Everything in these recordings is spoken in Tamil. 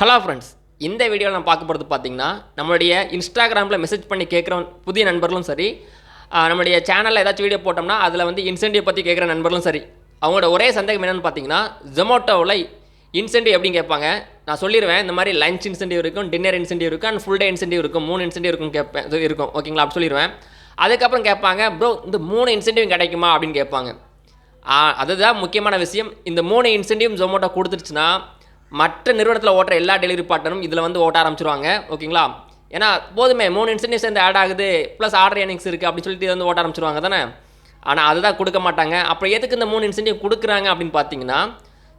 ஹலோ ஃப்ரெண்ட்ஸ் இந்த வீடியோவில் நான் பார்க்க போகிறது பார்த்தீங்கன்னா நம்மளுடைய இன்ஸ்டாகிராமில் மெசேஜ் பண்ணி கேட்குற புதிய நண்பர்களும் சரி நம்மளுடைய சேனலில் ஏதாச்சும் வீடியோ போட்டோம்னா அதில் வந்து இன்சென்டிவ் பற்றி கேட்குற நண்பர்களும் சரி அவங்களோட ஒரே சந்தேகம் என்னென்னு பார்த்தீங்கன்னா ஜொமோட்டோவில் இன்சென்டிவ் எப்படின்னு கேட்பாங்க. நான் சொல்லிடுவேன் இந்த மாதிரி லஞ்ச் இன்சென்டிவ் இருக்கும் டின்னர் இன்சென்டிவ் இருக்கும் அண்ட் ஃபுல் டே இன்சென்டிவ் இருக்கும் மூணு இன்சென்டிவ் இருக்கும் கேட்பேன் இது இருக்கும். ஓகேங்களா அப்படி சொல்லிடுவேன் அதுக்கப்புறம் கேட்பாங்க ப்ரோ இந்த மூணு இன்சென்டிவ் கிடைக்குமா? அப்படின்னு கேட்பாங்க. அதுதான் முக்கியமான விஷயம். இந்த மூணு இன்சென்டிவ் ஜொமோட்டோ கொடுத்துருச்சுன்னா மற்ற நிறுவனத்தில் ஓட்டுற எல்லா டெலிவரி பார்ட்னரும் இதில் வந்து ஓட்ட ஆரம்பிச்சிருவாங்க. ஓகேங்களா? ஏன்னா போதுமே மூணு இன்சென்டிவ் சேர்ந்து ஆட் ஆகுது ப்ளஸ் ஆர்டர் ஏர்னிங்ஸ் இருக்குது அப்படின்னு சொல்லிட்டு இது வந்து ஓட்ட ஆரம்பிச்சிருவாங்க தானே? ஆனால் அதுதான் கொடுக்க மாட்டாங்க. அப்புறம் எதுக்கு இந்த மூணு இன்சென்டிவ் கொடுக்குறாங்க அப்படின்னு பார்த்தீங்கன்னா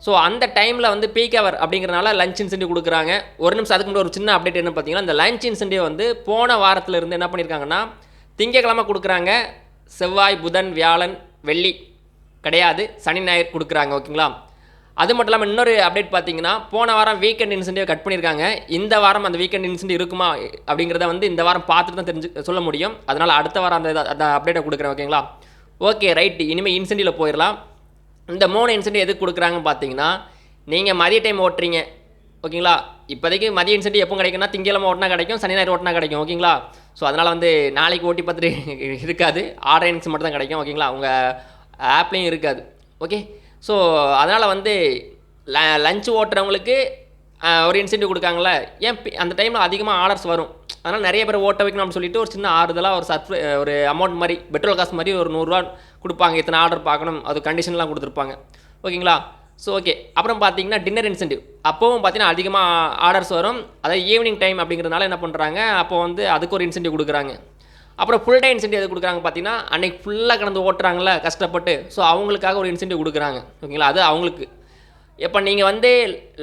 ஸோ அந்த டைமில் வந்து பீக் அவர் அப்படிங்கிறனால லஞ்ச் இன்சென்டிவ் கொடுக்குறாங்க. ஒரு நிமிஷம் அதுக்கு முன்னாடி ஒரு சின்ன அப்டேட் என்ன பார்த்தீங்கன்னா இந்த லஞ்ச் இன்சென்டிவ் வந்து போன வாரத்தில் இருந்து என்ன பண்ணியிருக்காங்கன்னா திங்கக்கிழமை கொடுக்குறாங்க. செவ்வாய் புதன் வியாழன் வெள்ளி கிடையாது. சனி ஞாயிறு கொடுக்குறாங்க ஓகேங்களா? அது மட்டும் இல்லாமல் இன்னொரு அப்டேட் பார்த்தீங்கன்னா போன வாரம் வீக்கெண்ட் இன்சென்டிவ் கட் பண்ணியிருக்காங்க. இந்த வாரம் அந்த வீக்கெண்ட் இன்சென்டிவ் இருக்குமா அப்படிங்கிறத வந்து இந்த வாரம் பார்த்துட்டு தான் தெரிஞ்சு சொல்ல முடியும். அதனால் அடுத்த வாரம் அந்த அந்த அப்டேட்டை கொடுக்குறேன் ஓகேங்களா ஓகே ரைட் இனிமேல் இன்சென்டிவில் போயிடலாம் இந்த மூணு இன்சென்டிவ் எதுக்கு கொடுக்குறாங்கன்னு பார்த்தீங்கன்னா நீங்கள் மதிய டைம் ஓட்டுறீங்க ஓகேங்களா இப்போதைக்கு மதிய இன்சென்டிவ் எப்போ கிடைக்கும்னா திங்கக்கிழமை ஓட்டினா கிடைக்கும் சனி ஞாயிறு ஓட்டினா கிடைக்கும் ஓகேங்களா ஸோ அதனால் வந்து நாளைக்கு ஓட்டி பார்த்துட்டு இருக்காது. ஆர்டர் மட்டும் தான் கிடைக்கும் ஓகேங்களா உங்கள் ஆப்லேயும் இருக்காது ஓகே ஸோ அதனால் வந்து ல லஞ்ச் ஓட்டுறவங்களுக்கு ஒரு இன்சென்டிவ் கொடுக்காங்களே ஏன் பி- அந்த டைமில் அதிகமாக ஆர்டர்ஸ் வரும். அதனால் நிறைய பேர் ஓட்ட வைக்கணும்னு சொல்லிட்டு ஒரு சின்ன ஆறுதலாக ஒரு சர்ப்ரை ஒரு அமௌண்ட் மாதிரி பெட்ரோல் காசு மாதிரி ஒரு நூறுரூவா கொடுப்பாங்க. இத்தனை ஆர்டர் பார்க்கணும். அது கண்டிஷன்லாம் கொடுத்துருப்பாங்க. ஓகேங்களா? ஸோ ஓகே அப்புறம் பார்த்தீங்கன்னா டின்னர் இன்சென்டிவ் அப்போவும் பார்த்தீங்கன்னா அதிகமாக ஆர்டர்ஸ் வரும். அதாவது ஈவினிங் டைம் அப்படிங்கிறதுனால என்ன பண்ணுறாங்க அப்போ வந்து அதுக்கு ஒரு இன்சென்டிவ் கொடுக்குறாங்க. அப்புறம் ஃபுல் டே இன்சென்டிவ் எது கொடுக்குறாங்க பார்த்தீங்கன்னா அன்னைக்கு ஃபுல்லாக கடந்து ஓட்டுறாங்களே கஷ்டப்பட்டு. ஸோ அவங்களுக்காக ஒரு இன்சென்டிவ் கொடுக்குறாங்க. ஓகேங்களா அது அவங்களுக்கு. இப்போ நீங்கள் வந்து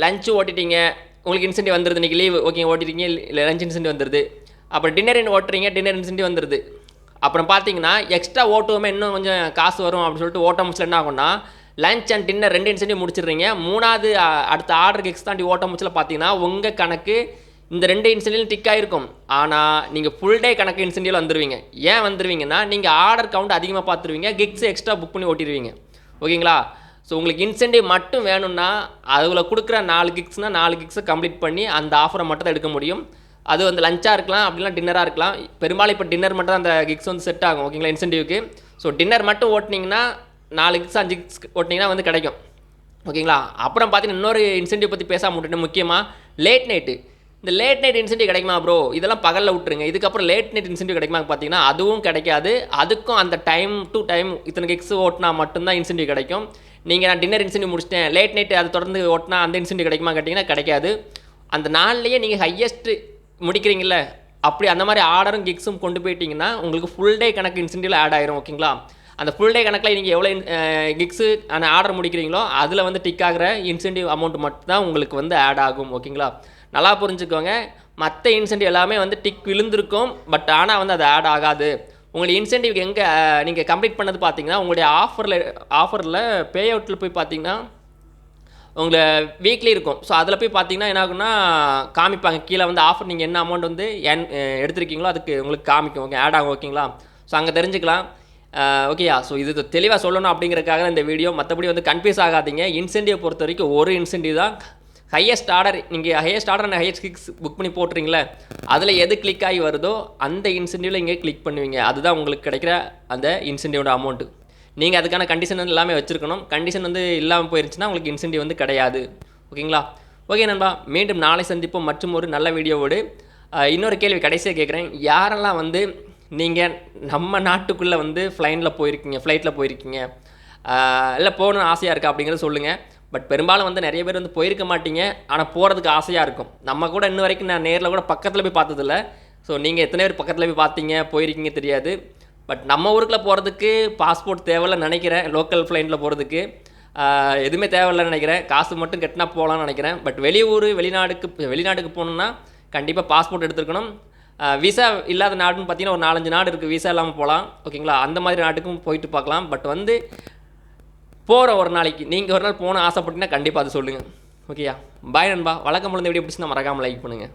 லஞ்சு ஓட்டிட்டீங்க உங்களுக்கு இன்சென்டிவ் வந்துடுது இன்றைக்கி லீவு ஓகே ஓட்டிட்டீங்க இல்லை லஞ்ச் இன்சென்டிவ் வந்துடுது அப்புறம் டின்னர் ஓட்டுறீங்க டின்னர் இன்சென்டிவ் வந்துடுது அப்புறம் பார்த்தீங்கன்னா எக்ஸ்ட்ரா ஓட்டுவோமே இன்னும் கொஞ்சம் காசு வரும் அப்படின்னு சொல்லிட்டு ஓட்ட முடிச்சல என்ன ஆகும்னா லஞ்ச் அண்ட் டின்னர் ரெண்டு இன்சென்டிவ் முடிச்சிடுறீங்க. மூணாவது அடுத்த ஆர்டருக்கு எக்ஸ்ட்ராண்டி ஓட்ட முடிச்சல பார்த்தீங்கன்னா உங்கள் கணக்கு இந்த ரெண்டு இன்சென்டிவ் டிக் ஆகிருக்கும் ஆனால் நீங்கள் ஃபுல் டே கணக்கு இன்சென்டிவில் வந்துடுவீங்க ஏன் வந்துடுவீங்கன்னா நீங்கள் ஆர்டர் கவுண்ட் அதிகமாக பார்த்துருவீங்க கிக்ஸ் எக்ஸ்ட்ரா புக் பண்ணி ஓட்டிடுவீங்க ஓகேங்களா? ஸோ உங்களுக்கு இன்சென்டிவ் மட்டும் வேணும்னா அதில் கொடுக்குற நாலு கிக்ஸ்னால் நாலு கிக்ஸை கம்ப்ளீட் பண்ணி அந்த ஆஃபரை மட்டும் தான் எடுக்க முடியும். அது வந்து லஞ்சாக இருக்கலாம் அப்படிலாம் டின்னராக இருக்கலாம். பெரும்பாலும் இப்போ டின்னர் மட்டும் தான் அந்த கிக்ஸ் வந்து செட் ஆகும் ஓகேங்களா இன்சென்டிவ்க்கு ஸோ டின்னர் மட்டும் ஓட்டினீங்கன்னா நாலு கிக்ஸ் அஞ்சு கிக்ஸ் ஓட்டினீங்கன்னா வந்து கிடைக்கும். ஓகேங்களா? அப்புறம் பார்த்தீங்கன்னா இன்னொரு இன்சென்டிவ் பற்றி பேசாம விட்டுட்டு முக்கியமாக லேட் நைட்டு இந்த லேட் நைட் இன்சென்டிவ் கிடைக்குமா ப்ரோ இதெல்லாம் பகலில் விட்டுருங்க. இதுக்கப்புறம் லேட் நைட் இன்சென்டிவ் கிடைக்குமா பார்த்தீங்கன்னா அதுவும் கிடைக்காது. அதுக்கும் அந்த டைம் டு டைம் இத்தனை கிக்ஸ் ஓட்டினா மட்டும்தான் இன்சென்டிவ் கிடைக்கும். நீங்கள் நான் டின்னர் இன்சென்டிவ் முடிச்சிட்டேன். லேட் நைட் அதை தொடர்ந்து ஓட்டினா அந்த இன்சென்டிவ் கிடைக்குமா கேட்டிங்கன்னா கிடைக்காது. அந்த நாள்லேயே நீங்கள் ஹையஸ்ட்டு முடிக்கிறீங்கள அப்படி அந்த மாதிரி ஆர்டரும் கிக்ஸும் கொண்டு போயிட்டீங்கன்னா உங்களுக்கு ஃபுல் டே கணக்கு இன்சென்டிவ் ஆட் ஆயிரும் ஓகேங்களா அந்த ஃபுல் டே கணக்கில் நீங்கள் எவ்வளோ கிக்ஸு அந்த ஆர்டர் முடிக்கிறீங்களோ அதில் வந்து டிக் ஆகிற இன்சென்டிவ் அமௌண்ட் மட்டும் தான் உங்களுக்கு வந்து ஆட் ஆகும் ஓகேங்களா நல்லா புரிஞ்சுக்கோங்க. மற்ற இன்சென்டிவ் எல்லாமே வந்து டிக் விழுந்திருக்கும் பட் ஆனால் வந்து அது ஆட் ஆகாது. உங்களுடைய இன்சென்டிவ் எங்கே நீங்கள் கம்ப்ளீட் பண்ணது பார்த்தீங்கன்னா உங்களுடைய ஆஃபரில் ஆஃபரில் பே அவுட்டில் போய் பார்த்தீங்கன்னா உங்களை வீக்லி இருக்கும். ஸோ அதில் போய் பார்த்தீங்கன்னா என்ன ஆகுன்னா காமிப்பாங்க. கீழே வந்து ஆஃபர் நீங்கள் என்ன அமௌண்ட் வந்து என் எடுத்துருக்கீங்களோ எடுத்திருக்கீங்களோ அதுக்கு உங்களுக்கு காமிக்கும். ஓகே ஆட் ஆகும் ஓகேங்களா ஸோ அங்கே தெரிஞ்சுக்கலாம். ஓகேயா ஸோ இது தெளிவாக சொல்லணும் அப்படிங்கிறதுக்காக இந்த வீடியோ மற்றபடி வந்து கன்ஃபியூஸ் ஆகாதீங்க. இன்சென்டிவ் பொறுத்த வரைக்கும் ஒரு இன்சென்டிவ் தான். ஹையஸ்ட் ஆர்டர் நீங்கள் highest order and highest gigs book பண்ணி போட்டுறீங்களே அதில் எது கிளிக் ஆகி வருதோ அந்த இன்சென்டிவில் இங்கே கிளிக் பண்ணுவீங்க. அதுதான் உங்களுக்கு கிடைக்கிற அந்த இன்சென்டிவோட அமௌண்ட்டு நீங்கள் அதுக்கான கண்டிஷன் வந்து எல்லாமே வச்சுருக்கணும். கண்டிஷன் வந்து இல்லாமல் போயிருச்சுன்னா உங்களுக்கு இன்சென்டிவ் வந்து கிடையாது. ஓகேங்களா? ஓகே நண்பா மீண்டும் நாளை சந்திப்போம். மற்றும் ஒரு நல்ல வீடியோவோடு. இன்னொரு கேள்வி கடைசியாக கேட்குறேன் யாரெல்லாம் வந்து நீங்கள் நம்ம நாட்டுக்குள்ளே வந்து ஃப்ளைனில் போயிருக்கீங்க ஃப்ளைட்டில் போயிருக்கீங்க? இல்லை போகணும்னு ஆசையாக இருக்கா அப்படிங்கிறத சொல்லுங்கள் பட் பெரும்பாலும் வந்து நிறைய பேர் வந்து போயிருக்க மாட்டீங்க. ஆனால் போகிறதுக்கு ஆசையாக இருக்கும். நம்ம கூட இன்ன வரைக்கும் நான் நேரில் கூட பக்கத்தில் போய் பார்த்ததில்ல. ஸோ நீங்கள் எத்தனை பேர் பக்கத்தில் போய் பார்த்தீங்க போயிருக்கீங்க தெரியாது. பட் நம்ம ஊருக்குள்ளே போகிறதுக்கு பாஸ்போர்ட் தேவையில்லை நினைக்கிறேன். லோக்கல் ஃப்ளைனில் போகிறதுக்கு எதுவுமே தேவையில்லைன்னு நினைக்கிறேன். காசு மட்டும் கட்டினா போகலான்னு நினைக்கிறேன். பட் வெளியூர் வெளிநாடுக்கு வெளிநாட்டுக்கு போகணுன்னா கண்டிப்பாக பாஸ்போர்ட் எடுத்துருக்கணும். விசா இல்லாத நாடுன்னு பார்த்தீங்கன்னா ஒரு நாலஞ்சு நாடு இருக்குது விசா இல்லாமல் போகலாம். ஓகேங்களா அந்த மாதிரி நாட்டுக்கும் போயிட்டு பார்க்கலாம். பட் வந்து போகிற ஒரு நாளைக்கு நீங்கள் ஒரு நாள் போன ஆசைப்பட்டீங்கன்னா கண்டிப்பாக அது சொல்லுங்கள் ஓகேயா பாய் நண்பா. வழக்கம் போல இந்த வீடியோ பிடிச்சி மறக்காமல் லைக் பண்ணுங்கள்